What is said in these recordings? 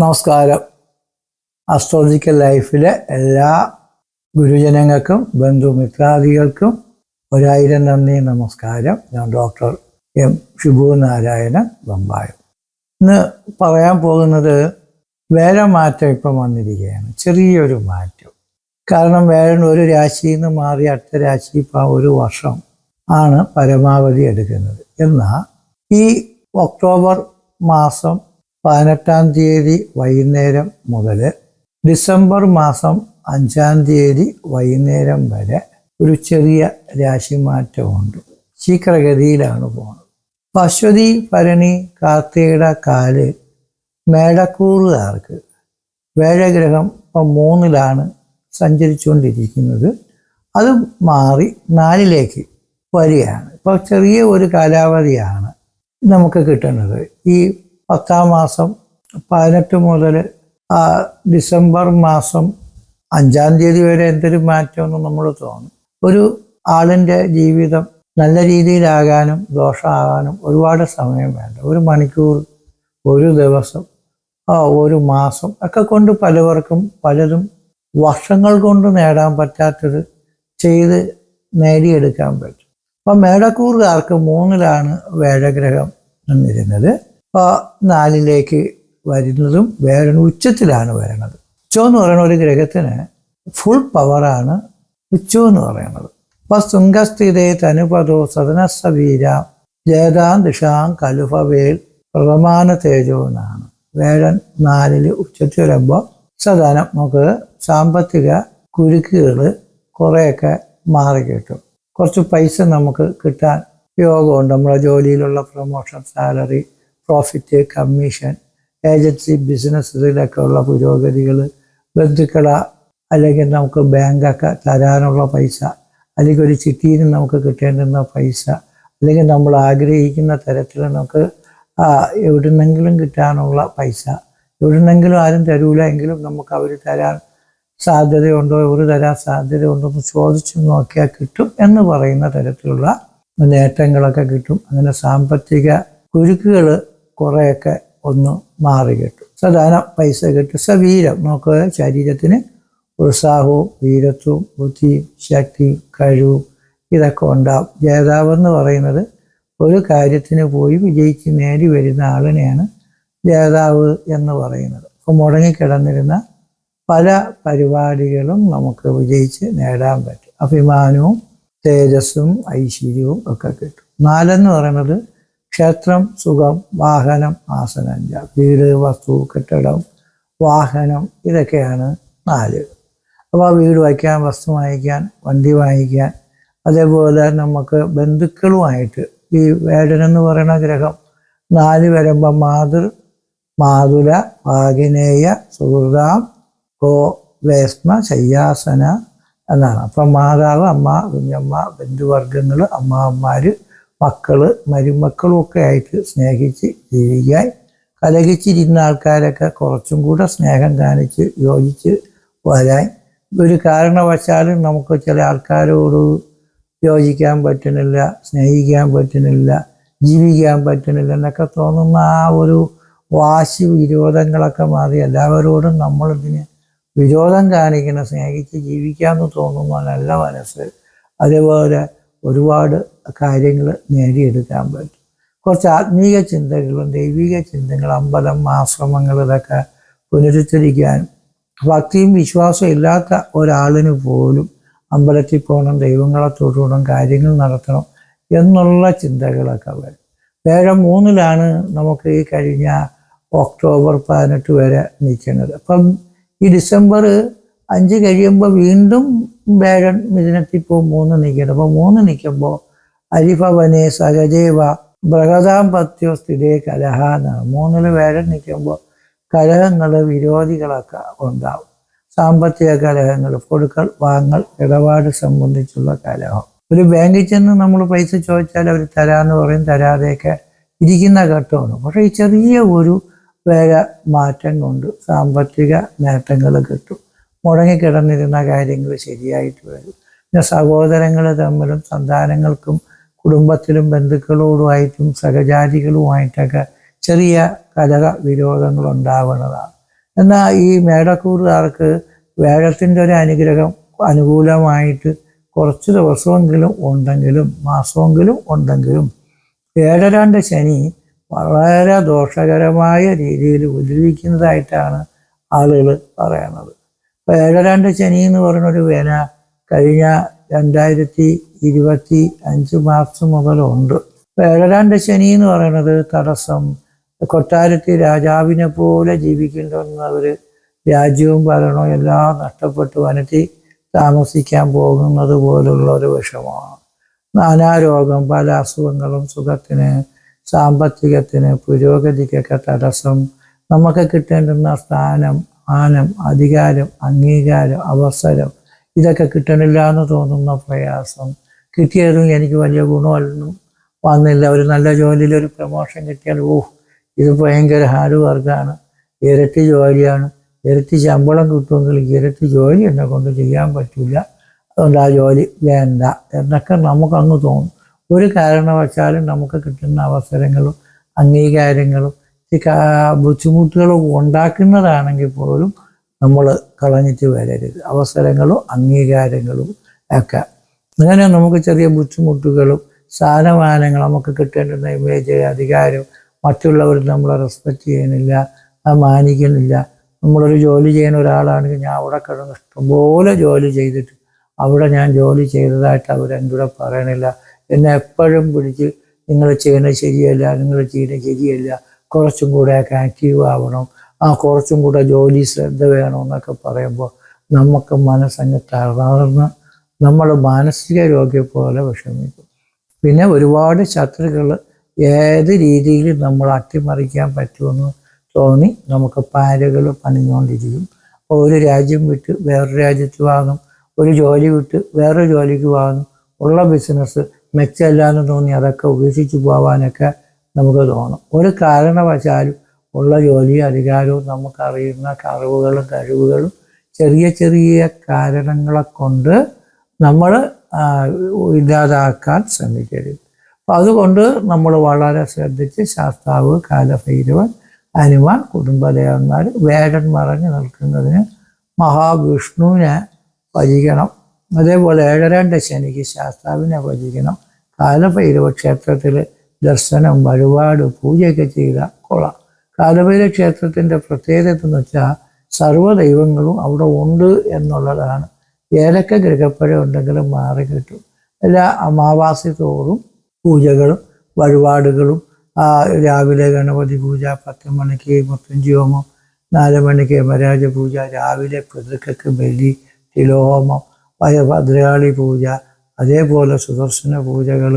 നമസ്കാരം. അസ്ട്രോളജിക്കൽ ലൈഫിലെ എല്ലാ ഗുരുജനങ്ങൾക്കും ബന്ധുമിത്രാദികൾക്കും ഒരായിരം നന്ദി നമസ്കാരം. ഞാൻ ഡോക്ടർ എം ഷിബു നാരായണൻ ബമ്പായം. ഇന്ന് പറയാൻ പോകുന്നത് വേലമാറ്റം ഇപ്പം വന്നിരിക്കുകയാണ്. ചെറിയൊരു മാറ്റം. കാരണം വേഴൻ ഒരു രാശിയിൽ നിന്ന് മാറി അടുത്ത രാശി ഇപ്പം ഒരു വർഷം ആണ് പരമാവധി എടുക്കുന്നത്. എന്നാൽ ഈ ഒക്ടോബർ മാസം പതിനെട്ടാം തീയതി വൈകുന്നേരം മുതൽ ഡിസംബർ മാസം അഞ്ചാം തീയതി വൈകുന്നേരം വരെ ഒരു ചെറിയ രാശിമാറ്റമുണ്ട്. ശീഘ്രഗതിയിലാണ് പോകുന്നത്. അശ്വതി ഭരണി കാർത്തികയുടെ കാൽ മേടക്കൂറുകാർക്ക് വേഴഗ്രഹം ഇപ്പം മൂന്നിലാണ് സഞ്ചരിച്ചുകൊണ്ടിരിക്കുന്നത്. അത് മാറി നാലിലേക്ക് വരികയാണ്. ഇപ്പോൾ ചെറിയ ഒരു കാലാവധിയാണ് നമുക്ക് കിട്ടുന്നത്. ഈ പത്താം മാസം പതിനെട്ട് മുതൽ ഡിസംബർ മാസം അഞ്ചാം തീയതി വരെ എന്തൊരു മാറ്റമെന്ന് നമ്മൾ തോന്നും. ഒരു ആളിന്റെ ജീവിതം നല്ല രീതിയിലാകാനും ദോഷമാകാനും ഒരുപാട് സമയം വേണ്ട. ഒരു മണിക്കൂർ ഒരു ദിവസം ഒരു മാസം ഒക്കെ കൊണ്ട് പലവർക്കും പലതും വർഷങ്ങൾ കൊണ്ട് നേടാൻ പറ്റാത്തത് ചെയ്ത് നേടിയെടുക്കാൻ പറ്റും. അപ്പം മേടക്കൂറുകാർക്ക് മൂന്നിലാണ് വേഴഗ്രഹം നിന്നിരുന്നത് നാലിലേക്ക് വരുന്നതും വേറെ ഉച്ചത്തിലാണ് വരുന്നത് ഉച്ചം എന്ന് പറയുന്ന ഒരു ഗ്രഹത്തിന് ഫുൾ പവറാണ് ഉച്ചം എന്ന് പറയുന്നത്. അപ്പോൾ ശൃംഗസ്ഥിതേ തനുപദോ സദനസവീര ജേതാം ദിഷാം കലുഫവേൽ പ്രഥമാന തേജോ എന്നാണ്. വേഴൻ നാലിൽ ഉച്ചത്തിൽ വരുമ്പോൾ സദനം നമുക്ക് സാമ്പത്തിക കുരുക്കുകൾ കുറേയൊക്കെ മാറി കിട്ടും. കുറച്ച് പൈസ നമുക്ക് കിട്ടാൻ യോഗമുണ്ട്. നമ്മുടെ ജോലിയിലുള്ള promotion salary profit commission agency business ഇതിലൊക്കെയുള്ള പുരോഗതികൾ ബന്ധുക്കള അല്ലെങ്കിൽ നമുക്ക് ബാങ്കൊക്കെ തരാനുള്ള പൈസ അല്ലെങ്കിൽ ഒരു ചിട്ടിയിൽ നമുക്ക് കിട്ടേണ്ടുന്ന പൈസ അല്ലെങ്കിൽ നമ്മൾ ആഗ്രഹിക്കുന്ന തരത്തിൽ നമുക്ക് എവിടെ എവിടുന്നെങ്കിലും കിട്ടാനുള്ള പൈസ എവിടുന്നെങ്കിലും ആരും തരൂല എങ്കിലും നമുക്ക് അവർ തരാൻ സാധ്യതയുണ്ടോ ഇവർ തരാൻ സാധ്യതയുണ്ടോ എന്ന് ചോദിച്ചു നോക്കിയാൽ കിട്ടും എന്ന് പറയുന്ന തരത്തിലുള്ള നേട്ടങ്ങളൊക്കെ കിട്ടും. അങ്ങനെ സാമ്പത്തിക കുരുക്കുകൾ കുറേയൊക്കെ ഒന്ന് മാറി കിട്ടും. സാധാരണ പൈസ കിട്ടും. സവീരം നമുക്ക് ശരീരത്തിന് ഉത്സാഹവും വീരത്വവും ബുദ്ധിയും ശക്തിയും കഴിവും ഇതൊക്കെ ഉണ്ടാവും. ജേതാവെന്ന് പറയുന്നത് ഒരു കാര്യത്തിന് പോയി വിജയിച്ച് നേടി വരുന്ന ആളിനെയാണ് ജേതാവ് എന്ന് പറയുന്നത്. അപ്പോൾ മുടങ്ങിക്കിടന്നിരുന്ന പല പരിപാടികളും നമുക്ക് വിജയിച്ച് നേടാൻ പറ്റും. അഭിമാനവും തേജസ്സും ഐശ്വര്യവും ഒക്കെ കിട്ടും. നാലെന്ന് പറയുന്നത് ക്ഷേത്രം സുഖം വാഹനം ആസനം ജ- വീട് വസ്തു കെട്ടിടം വാഹനം ഇതൊക്കെയാണ് നാല്. അപ്പോൾ വീട് വയ്ക്കാൻ വസ്തു വാങ്ങിക്കാൻ വണ്ടി വാങ്ങിക്കാൻ അതേപോലെ നമുക്ക് ബന്ധുക്കളുമായിട്ട് ഈ വേടൻ എന്ന് പറയുന്ന ഗ്രഹം നാല് വരുമ്പോൾ മാതൃ മാതുല വാഗിനേയ സുഹൃതാം കോ വേസ്മ ശയ്യാസന എന്നാണ്. അപ്പം മാതാവ് അമ്മ കുഞ്ഞമ്മ ബന്ധുവർഗങ്ങൾ അമ്മാവന്മാര് മക്കൾ മരുമക്കളും ഒക്കെ ആയിട്ട് സ്നേഹിച്ച് ജീവിക്കാൻ കലഹിച്ചിരുന്ന ആൾക്കാരൊക്കെ കുറച്ചും കൂടെ സ്നേഹം കാണിച്ച് യോജിച്ച് വരാൻ. ഒരു കാരണവശാലും നമുക്ക് ചില ആൾക്കാരോട് യോജിക്കാൻ പറ്റുന്നില്ല സ്നേഹിക്കാൻ പറ്റുന്നില്ല ജീവിക്കാൻ പറ്റുന്നില്ല എന്നൊക്കെ തോന്നുന്ന ആ ഒരു വാശി വിരോധങ്ങളൊക്കെ മാറി എല്ലാവരോടും നമ്മളിതിന് വിരോധം കാണിക്കണം സ്നേഹിച്ച് ജീവിക്കാമെന്ന് തോന്നുന്ന നല്ല മനസ്സ്. അതേപോലെ ഒരുപാട് കാര്യങ്ങൾ നേടിയെടുക്കാൻ പറ്റും. കുറച്ച് ആത്മീയ ചിന്തകളും ദൈവിക ചിന്തകളും അമ്പലം ആശ്രമങ്ങൾ ഇതൊക്കെ പുനരുദ്ധരിക്കാനും ഭക്തിയും വിശ്വാസവും ഇല്ലാത്ത ഒരാളിന് പോലും അമ്പലത്തിൽ പോകണം ദൈവങ്ങളെ തൊഴണം കാര്യങ്ങൾ നടത്തണം എന്നുള്ള ചിന്തകളൊക്കെ വരും. വേറെ മൂന്നിലാണ് നമുക്ക് ഈ കഴിഞ്ഞ ഒക്ടോബർ പതിനെട്ട് വരെ നിൽക്കുന്നത്. അപ്പം ഈ ഡിസംബർ അഞ്ച് കഴിയുമ്പോൾ വീണ്ടും വേഴൻ മിഥുനത്തിൽ പോകും മൂന്ന് നിൽക്കണം അപ്പോൾ മൂന്ന് നിൽക്കുമ്പോൾ അരിഭവനെ സഹജേവ ബൃഹദാമ്പത്യോ സ്ഥിതേ കലഹ എന്നാണ്. മൂന്നിൽ വേഴം നിൽക്കുമ്പോൾ കലഹങ്ങൾ വിരോധികളൊക്കെ ഉണ്ടാവും. സാമ്പത്തിക കലഹങ്ങൾ കൊടുക്കൽ വാങ്ങൽ ഇടപാട് സംബന്ധിച്ചുള്ള കലഹം. ഒരു ബാങ്കിൽ ചെന്ന് നമ്മൾ പൈസ ചോദിച്ചാൽ അവർ തരാമെന്ന് പറയും തരാതെയൊക്കെ ഇരിക്കുന്ന ഘട്ടമാണ്. പക്ഷേ ഈ ചെറിയ ഒരു വേഗ മാറ്റം കൊണ്ട് സാമ്പത്തിക നേട്ടങ്ങൾ കിട്ടും. മുടങ്ങിക്കിടന്നിരുന്ന കാര്യങ്ങൾ ശരിയായിട്ട് വരും. പിന്നെ സഹോദരങ്ങൾ തമ്മിലും സന്താനങ്ങൾക്കും കുടുംബത്തിലും ബന്ധുക്കളോടുമായിട്ടും സഹചാരികളുമായിട്ടൊക്കെ ചെറിയ കലക വിരോധങ്ങൾ ഉണ്ടാവുന്നതാണ് എന്നാൽ ഈ മേടക്കൂറുകാർക്ക് വേഴത്തിന്റെ ഒരു അനുഗ്രഹം അനുകൂലമായിട്ട് കുറച്ച് ദിവസമെങ്കിലും ഉണ്ടെങ്കിലും മാസമെങ്കിലും ഉണ്ടെങ്കിലും ഏഴരാണ്ട് ശനി വളരെ ദോഷകരമായ രീതിയിൽ ഉപദ്രവിക്കുന്നതായിട്ടാണ് ആളുകൾ പറയുന്നത്. അപ്പോൾ ഏഴരാണ്ട് ശനി എന്ന് പറയുന്നൊരു വേന കഴിഞ്ഞ രണ്ടായിരത്തി ഇരുപത്തി അഞ്ച് മാർച്ച് മുതലുണ്ട്. ഏഴരാണ്ട് ശനി എന്ന് പറയുന്നത് തടസ്സം കൊട്ടാരത്തിൽ രാജാവിനെ പോലെ ജീവിക്കേണ്ടുന്നവർ രാജ്യവും ഭരണവും എല്ലാം നഷ്ടപ്പെട്ടു വനത്തിൽ താമസിക്കാൻ പോകുന്നത് പോലുള്ള ഒരു വിഷമമാണ് നാനാരോഗം പല അസുഖങ്ങളും സുഖത്തിന് സാമ്പത്തികത്തിന് പുരോഗതിക്കൊക്കെ തടസ്സം. നമുക്ക് കിട്ടേണ്ടുന്ന സ്ഥാനം മാനം അധികാരം അംഗീകാരം അവസരം ഇതൊക്കെ കിട്ടണില്ല എന്ന് തോന്നുന്ന പ്രയാസം. കിട്ടിയതും എനിക്ക് വലിയ ഗുണമായിരുന്നു വന്നില്ല. ഒരു നല്ല ജോലിയിൽ ഒരു പ്രമോഷൻ കിട്ടിയാൽ ഓ ഇത് ഭയങ്കര ഹാർഡ് വർക്കാണ്. ഇരട്ടി ജോലിയാണ്. ഇരട്ടി ശമ്പളം കിട്ടുമെങ്കിൽ ഇരട്ടി ജോലി എന്നെ കൊണ്ട് ചെയ്യാൻ പറ്റില്ല അതുകൊണ്ട് ആ ജോലി വേണ്ട. എന്നൊക്കെ നമുക്കങ്ങ് തോന്നും. ഒരു കാരണവശാലും നമുക്ക് കിട്ടുന്ന അവസരങ്ങളും അംഗീകാരങ്ങളും ഈ ബുദ്ധിമുട്ടുകളും ഉണ്ടാക്കുന്നതാണെങ്കിൽ പോലും നമ്മൾ കളഞ്ഞിട്ട് വരരുത്. അവസരങ്ങളും അംഗീകാരങ്ങളും ഒക്കെ അങ്ങനെ നമുക്ക് ചെറിയ ബുദ്ധിമുട്ടുകളും സ്ഥാനമാനങ്ങൾ നമുക്ക് കിട്ടേണ്ടുന്ന ഇമേജ് അധികാരം മറ്റുള്ളവർ നമ്മളെ റെസ്പെക്റ്റ് ചെയ്യുന്നില്ല അത് മാനിക്കുന്നില്ല. നമ്മളൊരു ജോലി ചെയ്യുന്ന ഒരാളാണെങ്കിൽ ഞാൻ അവിടെ കിടന്ന് ഇഷ്ടംപോലെ ജോലി ചെയ്തിട്ട് അവിടെ ഞാൻ ജോലി ചെയ്തതായിട്ട് അവരെന്തൂടെ പറയണില്ല. എന്നെ എപ്പോഴും പിടിച്ച് നിങ്ങൾ ചെയ്യുന്നത് ശരിയല്ല നിങ്ങൾ ചെയ്യുന്നത് ശരിയല്ല കുറച്ചും കൂടെ ആക്റ്റീവ് ആവണം. ആ കുറച്ചും കൂടെ ജോലി ശ്രദ്ധ വേണം എന്നൊക്കെ പറയുമ്പോൾ നമുക്ക് മനസ്സങ്ങ് തളർന്ന് നമ്മൾ മാനസിക രോഗിയെ പോലെ വിഷമിക്കും. പിന്നെ ഒരുപാട് ശത്രുക്കൾ ഏത് രീതിയിൽ നമ്മൾ അട്ടിമറിക്കാൻ പറ്റുമെന്ന് തോന്നി നമുക്ക് പാരകൾ പണിഞ്ഞുകൊണ്ടിരിക്കും. ഒരു രാജ്യം വിട്ട് വേറൊരു രാജ്യത്ത് വാങ്ങും ഒരു ജോലി വിട്ട് വേറൊരു ജോലിക്ക് വാങ്ങും. ഉള്ള ബിസിനസ് മെച്ചമല്ലാന്ന് തോന്നി അതൊക്കെ ഉപേക്ഷിച്ച് പോകാനൊക്കെ നമുക്ക് തോന്നും. ഒരു കാരണവശാലും ഉള്ള ജോലിയും അധികാരവും നമുക്കറിയുന്ന അറിവുകളും കഴിവുകളും ചെറിയ ചെറിയ കാരണങ്ങളെ കൊണ്ട് നമ്മൾ ഇല്ലാതാക്കാൻ ശ്രമിക്കരുത്. അപ്പം അതുകൊണ്ട് നമ്മൾ വളരെ ശ്രദ്ധിച്ച് ശാസ്താവ് കാലഭൈരവൻ ഹനുമാൻ കുടുംബദേവന്മാർ വേടൻ മറഞ്ഞു നിൽക്കുന്നതിന് മഹാവിഷ്ണുവിനെ ഭജിക്കണം. അതേപോലെ ഏഴരണ്ട ശനിക്ക് ശാസ്താവിനെ ഭജിക്കണം. കാലഭൈരവ ക്ഷേത്രത്തിൽ ദർശനം വഴിപാട് പൂജയൊക്കെ ചെയ്ത കൊള്ളാം. കാലഭൈരവ ക്ഷേത്രത്തിന്റെ പ്രത്യേകത എന്ന് വെച്ചാൽ സർവദൈവങ്ങളും അവിടെ ഉണ്ട് എന്നുള്ളതാണ്. ഏതൊക്കെ ഗ്രഹപ്പഴം ഉണ്ടെങ്കിലും മാറി കിട്ടും. എല്ലാ അമാവാസി തോറും പൂജകളും വഴിപാടുകളും രാവിലെ ഗണപതി പൂജ പത്ത് മണിക്ക് മുത്തഞ്ചി ഹോമം നാല് മണിക്ക് യമരാജ പൂജ രാവിലെ പിതൃക്കൾക്ക് ബലി തിലോഹോമം ഭദ്രകാളി പൂജ അതേപോലെ സുദർശന പൂജകൾ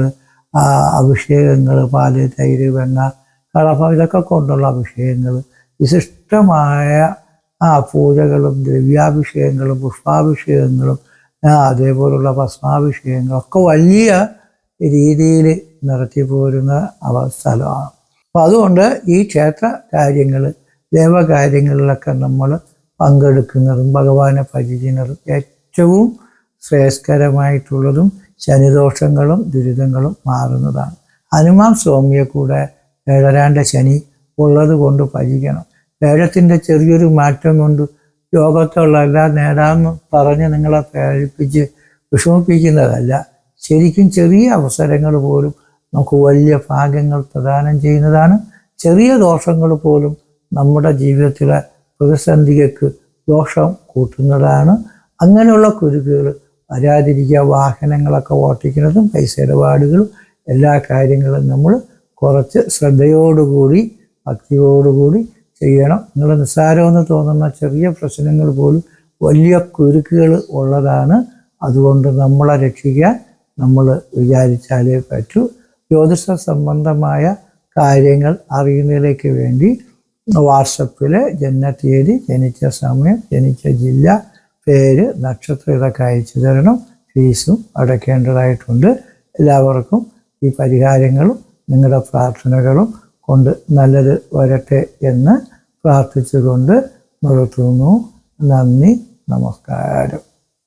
അഭിഷേകങ്ങൾ പാൽ തൈര് വെണ്ണ കളഭം ഇതൊക്കെ കൊണ്ടുള്ള അഭിഷേകങ്ങൾ വിശിഷ്ടമായ ആ പൂജകളും ദ്രവ്യാഭിഷേകങ്ങളും പുഷ്പാഭിഷേകങ്ങളും അതേപോലുള്ള ഭസ്മാഭിഷേകങ്ങളും ഒക്കെ വലിയ രീതിയിൽ നടത്തിപ്പോരുന്ന അവ സ്ഥലമാണ്. അപ്പം അതുകൊണ്ട് ഈ ക്ഷേത്ര കാര്യങ്ങൾ ദേവകാര്യങ്ങളിലൊക്കെ നമ്മൾ പങ്കെടുക്കുന്നതും ഭഗവാനെ പരിചയനതും ഏറ്റവും ശ്രേയസ്കരമായിട്ടുള്ളതും ശനിദോഷങ്ങളും ദുരിതങ്ങളും മാറുന്നതാണ്. ഹനുമാൻ സ്വാമിയെ കൂടെ ഏഴരാണ്ട ശനി ഉള്ളത് കൊണ്ട് ഭജിക്കണം വേഴത്തിന്റെ ചെറിയൊരു മാറ്റം കൊണ്ട് ലോകത്തുള്ള എല്ലാ നേടാമെന്ന് പറഞ്ഞ് നിങ്ങളെ പ്രേരിപ്പിച്ച് വിഷമിപ്പിക്കുന്നതല്ല. ശരിക്കും ചെറിയ അവസരങ്ങൾ പോലും നമുക്ക് വലിയ ഭാഗ്യങ്ങൾ പ്രദാനം ചെയ്യുന്നതാണ്. ചെറിയ ദോഷങ്ങൾ പോലും നമ്മുടെ ജീവിതത്തിലെ പ്രതിസന്ധികൾക്ക് ദോഷം കൂട്ടുന്നതാണ്. അങ്ങനെയുള്ള കുരുക്കുകൾ വരാതിരിക്കുക വാഹനങ്ങളൊക്കെ ഓട്ടിക്കുന്നതും പൈസ ഇടപാടുകളും എല്ലാ കാര്യങ്ങളും നമ്മൾ കുറച്ച് ശ്രദ്ധയോടുകൂടി ഭക്തിയോടുകൂടി ചെയ്യണം. നിങ്ങൾ നിസ്സാരമെന്ന് തോന്നുന്ന ചെറിയ പ്രശ്നങ്ങൾ പോലും വലിയ കുരുക്കുകൾ ഉള്ളതാണ്. അതുകൊണ്ട് നമ്മളെ രക്ഷിക്കാൻ നമ്മൾ വിചാരിച്ചാലേ പറ്റൂ. ജ്യോതിഷ സംബന്ധമായ കാര്യങ്ങൾ അറിയുന്നതിലേക്ക് വേണ്ടി വാട്സപ്പിൽ തീയതി ജനിച്ച സമയം ജനിച്ച ജില്ല പേര് നക്ഷത്രം ഇതൊക്കെ അയച്ചു തരണം. ഫീസും അടയ്ക്കേണ്ടതായിട്ടുണ്ട്. എല്ലാവർക്കും ഈ പരിഹാരങ്ങളും നിങ്ങളുടെ പ്രാർത്ഥനകളും കൊണ്ട് നല്ലത് വരട്ടെ എന്ന് പ്രാർത്ഥിച്ചുകൊണ്ട് നിർത്തുന്നു. നന്ദി നമസ്കാരം.